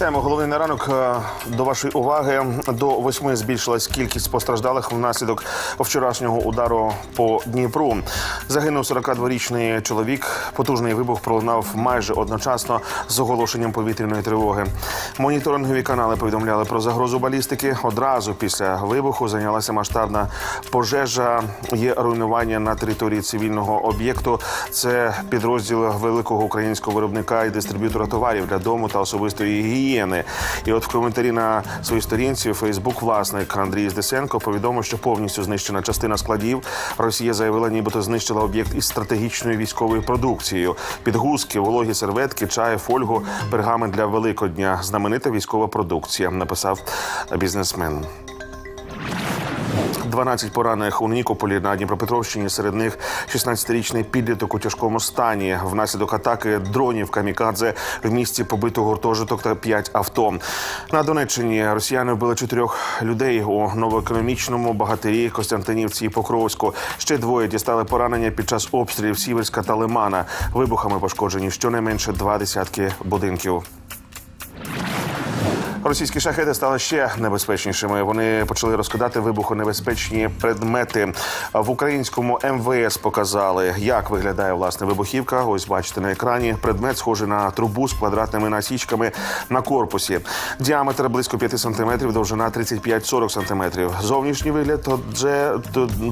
Вітаємо. Головний на ранок е, до вашої уваги. До восьми збільшилась кількість постраждалих внаслідок вчорашнього удару по Дніпру. Загинув 42-річний чоловік. Потужний вибух пролунав майже одночасно з оголошенням повітряної тривоги. Моніторингові канали повідомляли про загрозу балістики. Одразу після вибуху зайнялася масштабна пожежа. Є руйнування на території цивільного об'єкту. Це підрозділ великого українського виробника і дистриб'ютора товарів для дому та особистої гігієни. І от в коментарі на своїй сторінці Фейсбук власник Андрій Здесенко повідомив, що повністю знищена частина складів. Росія заявила, нібито знищила об'єкт із стратегічною військовою продукцією: підгузки, вологі серветки, чай, фольгу, пергамент для Великодня. Знаменита військова продукція. Написав бізнесмен. 12 поранених у Нікополі на Дніпропетровщині. Серед них 16-річний підліток у тяжкому стані. Внаслідок атаки дронів камікадзе в місті побито гуртожиток та 5 авто. На Донеччині росіяни вбили чотирьох людей у новоекономічному багатирі Костянтинівці і Покровську. Ще двоє дістали поранення під час обстрілів Сіверська та Лимана. Вибухами пошкоджені щонайменше два десятки будинків. Російські шахеди стали ще небезпечнішими. Вони почали розкидати вибухонебезпечні предмети. В українському МВС показали, як виглядає власне вибухівка. Ось бачите на екрані. Предмет схожий на трубу з квадратними насічками на корпусі. Діаметр близько 5 см, довжина 35-40 см. Зовнішній вигляд отже,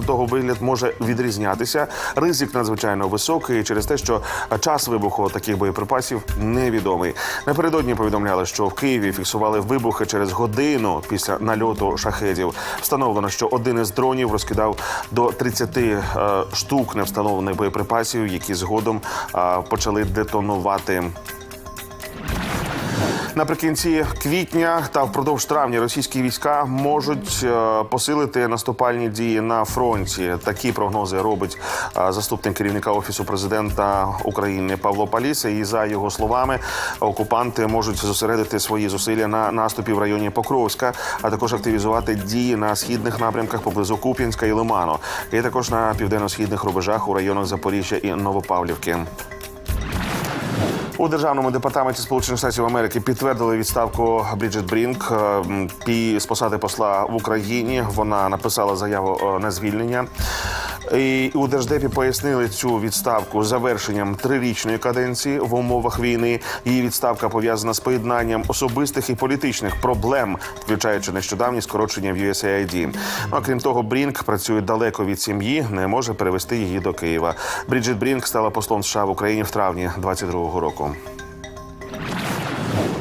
того вигляд може відрізнятися. Ризик надзвичайно високий через те, що час вибуху таких боєприпасів невідомий. Напередодні повідомляли, що в Києві фіксували вибухи через годину після нальоту шахедів. Встановлено, що один із дронів розкидав до 30 е, штук невстановлених боєприпасів, які згодом е, почали детонувати. Наприкінці квітня та впродовж травня російські війська можуть е, посилити наступальні дії на фронті. Такі прогнози робить е, заступник керівника офісу президента України Павло Паліса. І за його словами, окупанти можуть зосередити свої зусилля на наступі в районі Покровська, а також активізувати дії на східних напрямках поблизу Куп'янська і Лиману, і також на південно-східних рубежах у районах Запоріжжя і Новопавлівки. У державному департаменті Сполучених Штатів Америки підтвердили відставку Бріджит Брінк е, з посади посла в Україні. Вона написала заяву е, на звільнення. І у держдепі пояснили цю відставку завершенням трирічної каденції в умовах війни. Її відставка пов'язана з поєднанням особистих і політичних проблем, включаючи нещодавні скорочення в USAID. Ну, крім того, Брінк працює далеко від сім'ї, не може перевести її до Києва. Бріджит Брінк стала послом США в Україні в травні 22-го року. ผม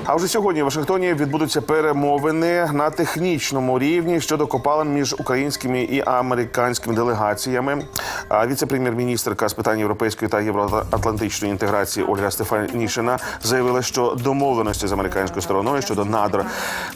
А вже сьогодні в Вашингтоні відбудуться перемовини на технічному рівні щодо копалин між українськими і американськими делегаціями. Віце-прем'єр-міністрка з питань європейської та євроатлантичної інтеграції Ольга Стефанішина заявила, що домовленості з американською стороною щодо надр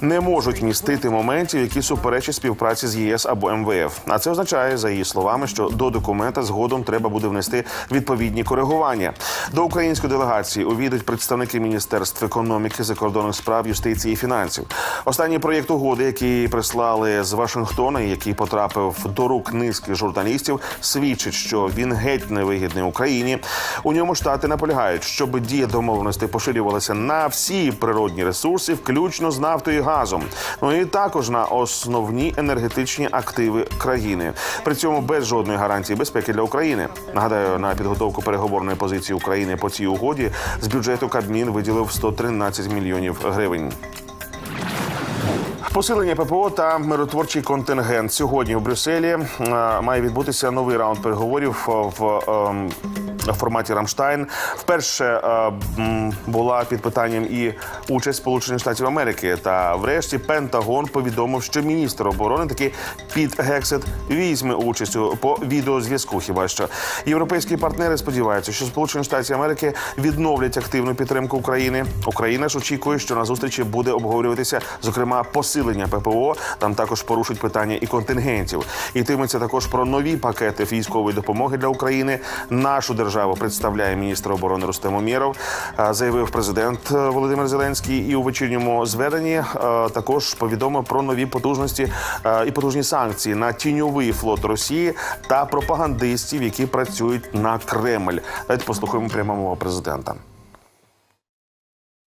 не можуть містити моментів, які суперечать співпраці з ЄС або МВФ. А це означає, за її словами, що до документа згодом треба буде внести відповідні коригування. До української делегації увійдуть представники міністерств економіки, закордонних справ, юстиції і фінансів. Останній проєкт угоди, який прислали з Вашингтона, і який потрапив до рук низки журналістів, свідчить, що він геть невигідний Україні. У ньому штати наполягають, щоб дія домовленостей поширювалася на всі природні ресурси, включно з нафтою і газом. Ну і також на основні енергетичні активи країни. При цьому без жодної гарантії безпеки для України. Нагадаю, на підготовку переговорної позиції України по цій угоді з бюджету Кабмін виділив 113 мільйонів гривень. Посилення ППО та миротворчий контингент сьогодні в Брюсселі е, має відбутися новий раунд переговорів в. ем, форматі Рамштайн вперше е, була під питанням і участь Сполучених Штатів Америки. Та врешті Пентагон повідомив, що міністр оборони таки під Гексет візьме участь по відеозв'язку. Хіба що європейські партнери сподіваються, що Сполучені Штати Америки відновлять активну підтримку України. Україна ж очікує, що на зустрічі буде обговорюватися зокрема посилення ППО. Там також порушить питання і контингентів. Йтиметься також про нові пакети військової допомоги для України. Нашу державу представляє міністр оборони Рустем Умєров, заявив президент е, Володимир Зеленський. І у вечірньому зведенні е, також повідомив про нові потужності е, і потужні санкції на тіньовий флот Росії та пропагандистів, які працюють на Кремль. Давайте послухаємо прямо мова президента.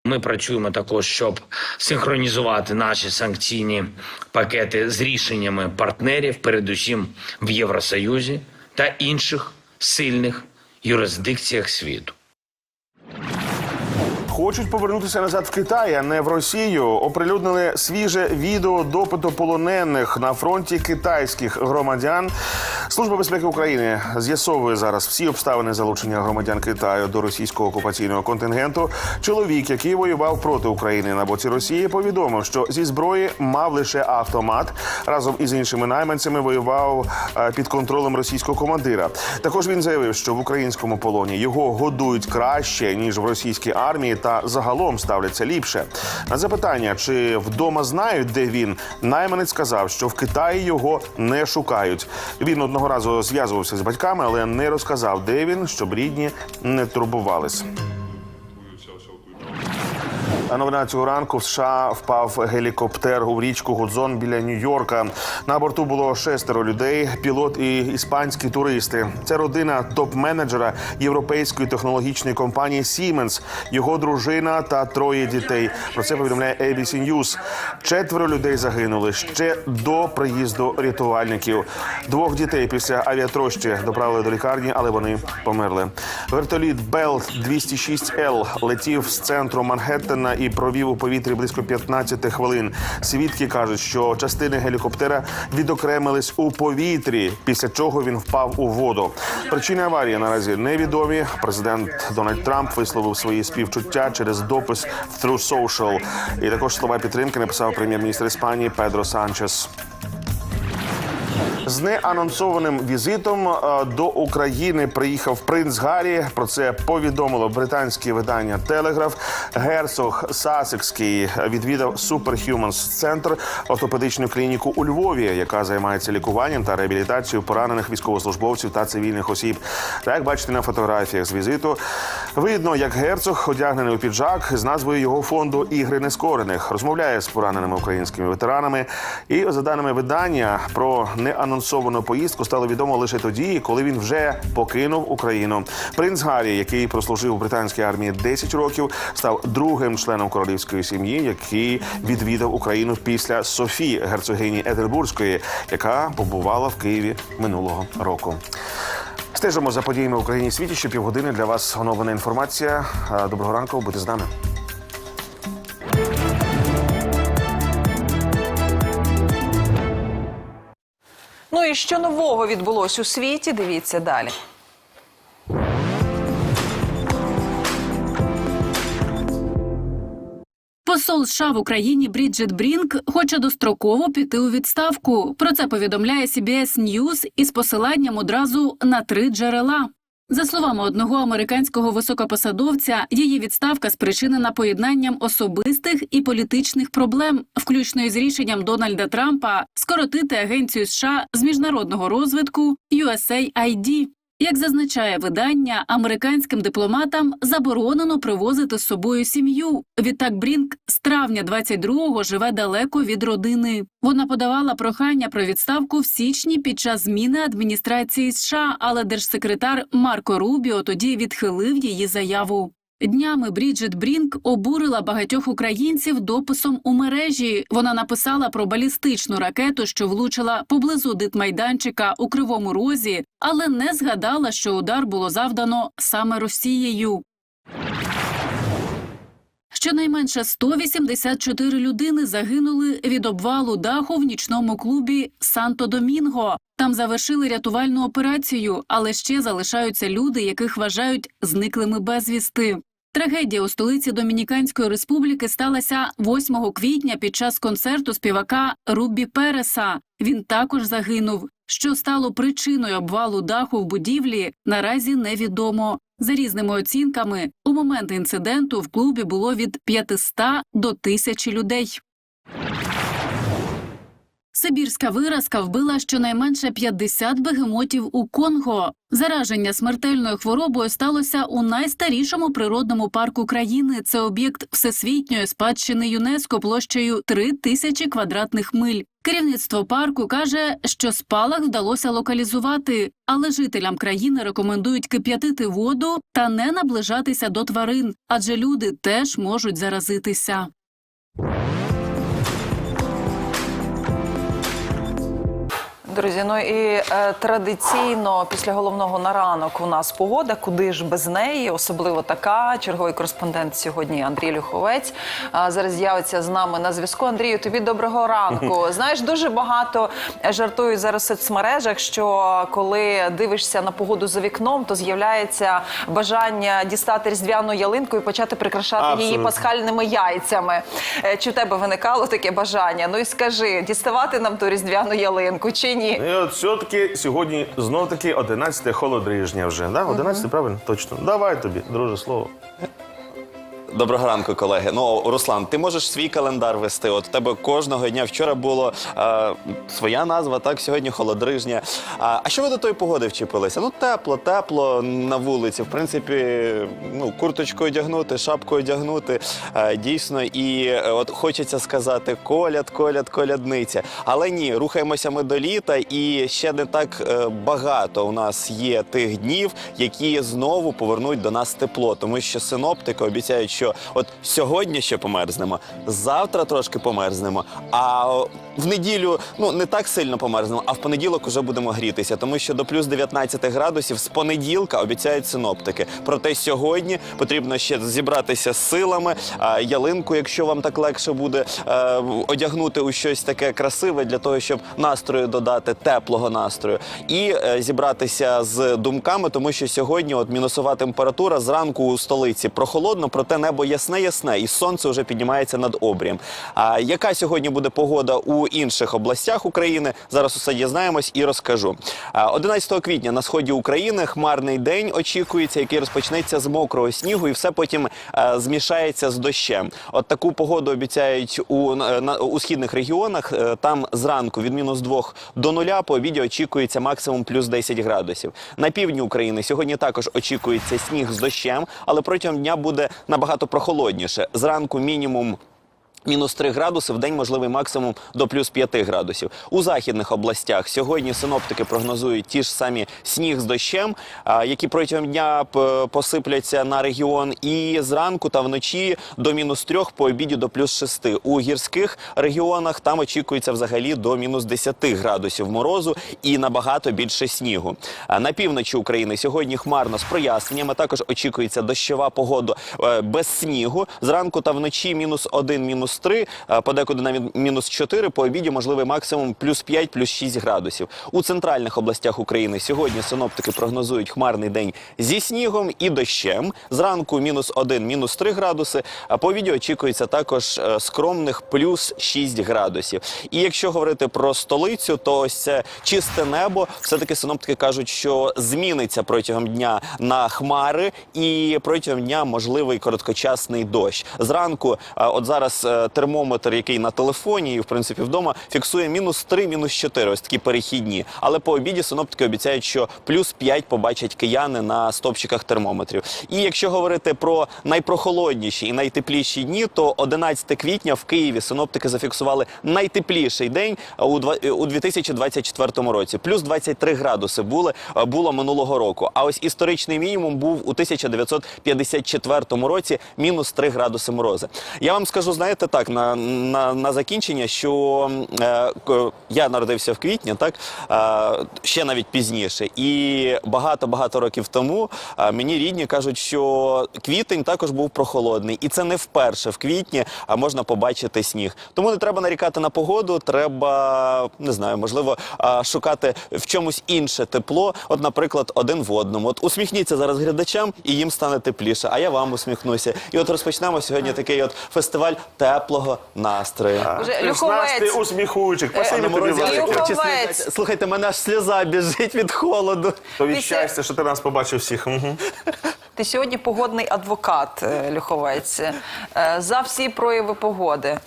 Ми працюємо також, щоб синхронізувати наші санкційні пакети з рішеннями партнерів, передусім в Євросоюзі та інших сильних юрисдикціях світу. Хочуть повернутися назад в Китай, а не в Росію. Оприлюднили свіже відео допиту полонених на фронті китайських громадян. Служба безпеки України з'ясовує зараз всі обставини залучення громадян Китаю до російського окупаційного контингенту. Чоловік, який воював проти України на боці Росії, повідомив, що зі зброї мав лише автомат. Разом із іншими найманцями воював е, під контролем російського командира. Також він заявив, що в українському полоні його годують краще ніж в російській армії, та загалом ставляться ліпше. На запитання, чи вдома знають, де він, найманець сказав, що в Китаї його не шукають. Він одного разу зв'язувався з батьками, але не розказав, де він, щоб рідні не турбувались. Новина цього ранку в США впав гелікоптер у річку Гудзон біля Нью-Йорка. На борту було шестеро людей, пілот і іспанські туристи. Це родина топ-менеджера європейської технологічної компанії Siemens, його дружина та троє дітей. Про це повідомляє ABC News. Четверо людей загинули ще до приїзду рятувальників. Двох дітей після авіатрощі доправили до лікарні, але вони померли. Вертоліт Bell 206 l летів з центру Манхеттена і провів у повітрі близько 15 хвилин. Свідки кажуть, що частини гелікоптера відокремились у повітрі, після чого він впав у воду. Причини аварії наразі невідомі. Президент Дональд Трамп висловив свої співчуття через допис в True Social. І також слова підтримки написав прем'єр-міністр Іспанії Педро Санчес. З неанонсованим візитом е, до України приїхав принц Гаррі. Про це повідомило британське видання Телеграф. Герцог Сасекський відвідав Superhumans центр ортопедичну клініку у Львові, яка займається лікуванням та реабілітацією поранених військовослужбовців та цивільних осіб. Та як бачите на фотографіях з візиту, видно, як герцог одягнений у піджак з назвою його фонду Ігри нескорених розмовляє з пораненими українськими ветеранами. І за даними видання про неанонсовану поїздку стало відомо лише тоді, коли він вже покинув Україну. Принц Гаррі, який прослужив у британській армії 10 років, став другим членом королівської сім'ї, який відвідав Україну після Софії, герцогині Единбурзької, яка побувала в Києві минулого року. Стежимо за подіями в Україні і світі. Ще півгодини для вас оновлена інформація. Доброго ранку, будьте з нами. Ну і що нового відбулось у світі? Дивіться далі. Посол США в Україні Бріджит Брінк хоче достроково піти у відставку. Про це повідомляє CBS News із посиланням одразу на три джерела. За словами одного американського високопосадовця, її відставка спричинена поєднанням особистих і політичних проблем, включно із рішенням Дональда Трампа скоротити агенцію США з міжнародного розвитку USAID. Як зазначає видання, американським дипломатам заборонено привозити з собою сім'ю. Відтак Брінк з травня 22-го живе далеко від родини. Вона подавала прохання про відставку в січні під час зміни адміністрації США, але держсекретар Марко Рубіо тоді відхилив її заяву. Днями Бріджит Брінк обурила багатьох українців дописом у мережі. Вона написала про балістичну ракету, що влучила поблизу дитмайданчика у Кривому Розі, але не згадала, що удар було завдано саме Росією. Щонайменше 184 людини загинули від обвалу даху в нічному клубі Санто-Домінго. Там завершили рятувальну операцію, але ще залишаються люди, яких вважають зниклими безвісти. Трагедія у столиці Домініканської республіки сталася 8 квітня під час концерту співака Рубі Переса. Він також загинув. Що стало причиною обвалу даху в будівлі, наразі невідомо. За різними оцінками, у момент інциденту в клубі було від 500 до 1000 людей. Сибірська виразка вбила щонайменше 50 бегемотів у Конго. Зараження смертельною хворобою сталося у найстарішому природному парку країни. Це об'єкт всесвітньої спадщини ЮНЕСКО площею 3 тисячі квадратних миль. Керівництво парку каже, що спалах вдалося локалізувати, але жителям країни рекомендують кип'ятити воду та не наближатися до тварин, адже люди теж можуть заразитися. Друзі, ну і е, традиційно після головного на ранок у нас погода, куди ж без неї, особливо така. Черговий кореспондент сьогодні Андрій Люховець. А, зараз з'явиться з нами на зв'язку. Андрію, тобі доброго ранку. Знаєш, дуже багато жартують зараз в соцмережах, що коли дивишся на погоду за вікном, то з'являється бажання дістати різдвяну ялинку і почати прикрашати її пасхальними яйцями. Е, Чи в тебе виникало таке бажання? Ну і скажи, діставати нам ту різдвяну ялинку чи ні? І от все-таки сьогодні знов таки 11 холодрижня вже. Да? 11 правильно? Точно. Давай тобі, друже, слово. Доброго ранку, колеги. Ну, Руслан, ти можеш свій календар вести. От у тебе кожного дня вчора було е, своя назва, так сьогодні холодрижня. А, а що ви до тої погоди вчепилися? Ну, тепло, тепло на вулиці. В принципі, ну, курточку одягнути, шапку одягнути. Е, дійсно, і е, от хочеться сказати коляд, коляд, колядниця. Але ні, рухаємося ми до літа, і ще не так е, багато у нас є тих днів, які знову повернуть до нас тепло, тому що синоптики обіцяють, що от сьогодні ще померзнемо, завтра трошки померзнемо, а в неділю ну не так сильно померзнемо, а в понеділок уже будемо грітися, тому що до плюс 19 градусів з понеділка обіцяють синоптики. Проте сьогодні потрібно ще зібратися з силами, ялинку, якщо вам так легше буде одягнути у щось таке красиве для того, щоб настрою додати теплого настрою, і е, зібратися з думками, тому що сьогодні от мінусова температура зранку у столиці прохолодно, проте небо ясне, ясне, і сонце вже піднімається над обрієм. А яка сьогодні буде погода у інших областях України? Зараз усе дізнаємось і розкажу. А, 11 квітня на сході України хмарний день очікується, який розпочнеться з мокрого снігу, і все потім е, змішається з дощем. От таку погоду обіцяють у, у східних регіонах. Е, Там зранку від мінус 2 до нуля по обіді очікується максимум плюс 10 градусів. На півдні України сьогодні також очікується сніг з дощем, але протягом дня буде набагато прохолодніше. Зранку мінімум. Мінус 3 градуси, в день можливий максимум до плюс 5 градусів. У західних областях сьогодні синоптики прогнозують ті ж самі сніг з дощем, які протягом дня посипляться на регіон. І зранку та вночі до мінус 3, по обіді до плюс 6. У гірських регіонах там очікується взагалі до мінус 10 градусів морозу і набагато більше снігу. На півночі України сьогодні хмарно з проясненнями. Також очікується дощова погода е, без снігу. Зранку та вночі мінус 1, мінус 3, е, подекуди навіть мінус 4, по обіді можливий максимум плюс 5, плюс 6 градусів. У центральних областях України сьогодні синоптики прогнозують хмарний день зі снігом і дощем. Зранку мінус 1, мінус 3 градуси, а по обіді очікується також е, скромних плюс 6 градусів. І якщо говорити про столицю, то ось це чисте небо. Все-таки синоптики кажуть, що зміниться протягом дня на хмари, і протягом дня можливий короткочасний дощ. Зранку, е, от зараз термометр, який на телефоні, і в принципі вдома, фіксує мінус 3, мінус 4, ось такі перехідні. Але по обіді синоптики обіцяють, що плюс 5 побачать кияни на стопчиках термометрів. І якщо говорити про найпрохолодніші і найтепліші дні, то 11 квітня в Києві синоптики зафіксували найтепліший день у два- у 2024 році. Плюс 23 градуси були було минулого року. А ось історичний мінімум був у 1954 році мінус 3 градуси морози. Я вам скажу, знаєте, так на, на, на закінчення, що е, я народився в квітні, так е, ще навіть пізніше, і багато багато років тому е, мені рідні кажуть, що квітень також був прохолодний, і це не вперше в квітні а можна побачити сніг. Тому не треба нарікати на погоду, треба не знаю, можливо, а, шукати в чомусь інше тепло. От, наприклад, один в одному. От усміхніться зараз глядачам, і їм стане тепліше. А я вам усміхнуся. І от розпочнемо сьогодні такий от фестиваль теплого настрою. Вже Люховець. усміхучик. Е, Спасибі На тобі морозі велике. Люховець. Слухайте, мене аж сльоза біжить від холоду. То від Після- щастя, що ти нас побачив всіх. Мгм. Ти сьогодні погодний адвокат, е, Люховець, е, за всі прояви погоди.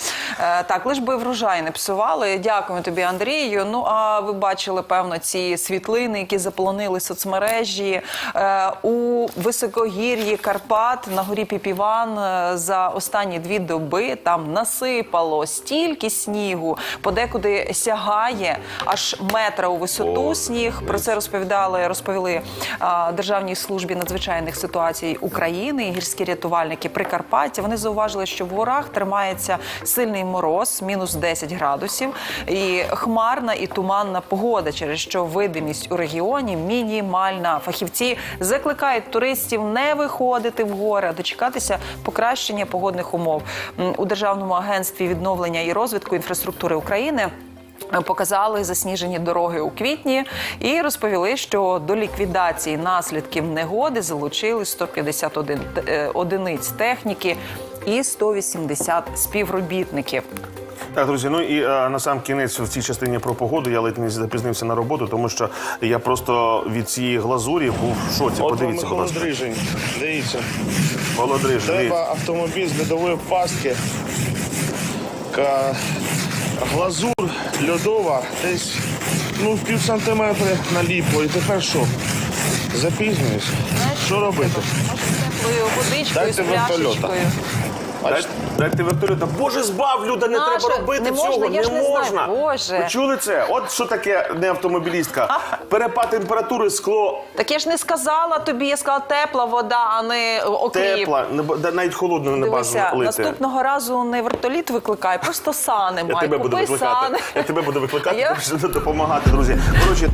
Е, так, лиш би врожай не псували. Дякуємо тобі, Андрію. Ну а ви бачили, певно, ці світлини, які заполонили соцмережі е, у високогір'ї Карпат на горі Піпіван е, за останні дві доби там насипало стільки снігу, подекуди сягає аж метра у висоту О, сніг. Про це розповідали, розповіли а, Державній службі надзвичайних ситуацій України і гірські рятувальники Прикарпаття. Вони зауважили, що в горах тримається сильний мороз, мінус 10 градусів, і хмарна і туманна погода, через що видимість у регіоні мінімальна. Фахівці закликають туристів не виходити в гори, а дочекатися покращення погодних умов у державному агентстві відновлення і розвитку інфраструктури України. Показали засніжені дороги у квітні і розповіли, що до ліквідації наслідків негоди залучили 151 т- е, одиниць техніки і 180 співробітників. Так, друзі, ну і е, на сам кінець в цій частині про погоду я ледь не запізнився на роботу, тому що я просто від цієї глазурі був в шоці. От Подивіться, будь ласка. холодрижень. Дивіться. Володриж, Треба дивіться. автомобіль з льодової пастки. Ка- Глазур льодова десь ну, в пів сантиметри наліпло. І тепер що? Запізнююсь. Що робити? Може, теплою водичкою, Дайте з вертольота. пляшечкою. Дайте, дайте вертольота. Боже, збав, Люда, не Наша, треба робити не цього. я не ж не знаю. можна. Боже. Ви чули це? От що таке не автомобілістка. Перепад температури, скло Так я ж не сказала тобі, я сказала тепла вода, а не окріп. тепла, не б- да, навіть холодно не Дивися, бажано лити. наступного разу не вертоліт викликай, просто сани Я май. тебе буду Купи викликати. сани. Я тебе буду викликати, Я- допомагати, друзі. Коротше.